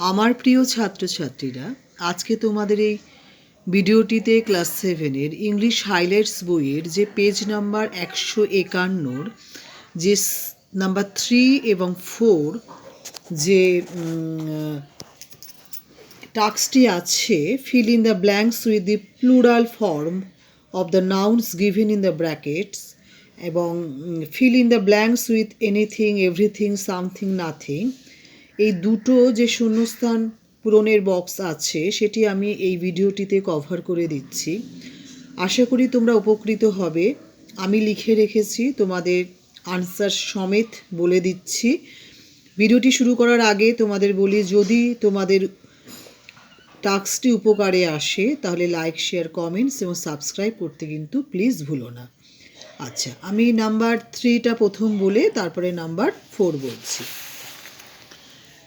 আমার প্রিয় ছাত্রছাত্রীরা, আজকে তোমাদের এই ভিডিওটিতে ক্লাস সেভেনের ইংলিশ হাইলাইটস বইয়ের যে পেজ নাম্বার একশো একান্নর যে নাম্বার থ্রি এবং ফোর যে টাস্কটি আছে fill in the blanks with the plural form of the nouns given in the brackets এবং fill in the blanks with anything everything something nothing এই দুটো যে শূন্যস্থান পূরণের বক্স আছে, সেটি আমি এই ভিডিওটিতে কভার করে দিচ্ছি। আশা করি তোমরা উপকৃত হবে। আমি লিখে রেখেছি, তোমাদের আনসার সমেত বলে দিচ্ছি। ভিডিওটি শুরু করার আগে তোমাদের বলি, যদি তোমাদের টাস্কটি উপকারে আসে, তাহলে লাইক শেয়ার কমেন্টস এবং সাবস্ক্রাইব করতে কিন্তু প্লিজ ভুলো না। আচ্ছা আমি নাম্বার থ্রিটা প্রথম বলে, তারপরে নাম্বার ফোর বলছি।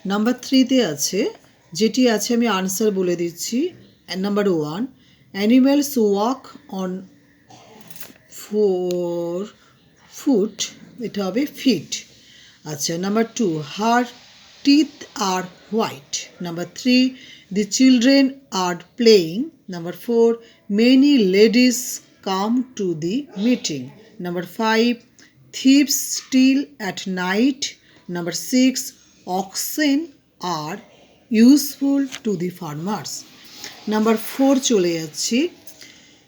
নাম্বার থ্রিতে আছে, যেটি আছে আমি আনসার বলে দিচ্ছি number one animals walk on four foot এটা হবে ফিট আচ্ছা number two her teeth are white number three the children are playing number four many ladies come to the meeting number five thieves steal at night number six oxen are useful to the farmers. Number four চলে যাচ্ছি।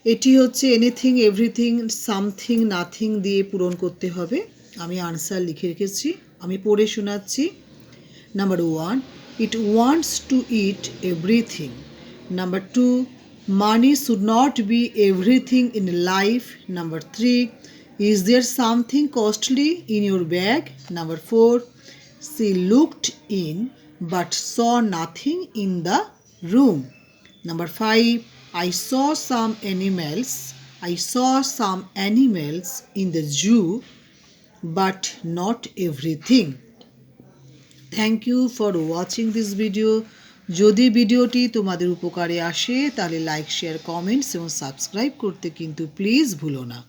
এটি হচ্ছে anything everything something nothing দিয়ে পূরণ করতে হবে। আমি answer লিখে রেখেছি। আমি পড়ে শোনাচ্ছি। Number one it wants to eat everything number two money should not be everything in life number three is there something costly in your bag number four She looked in but saw nothing in the room. Number five, I saw some animals. I saw some animals in the zoo, but not everything. Thank you for watching this video যদি ভিডিওটি তোমাদের উপকারে আসে তাহলে like share comments এবং subscribe করতে কিন্তু please ভুলো না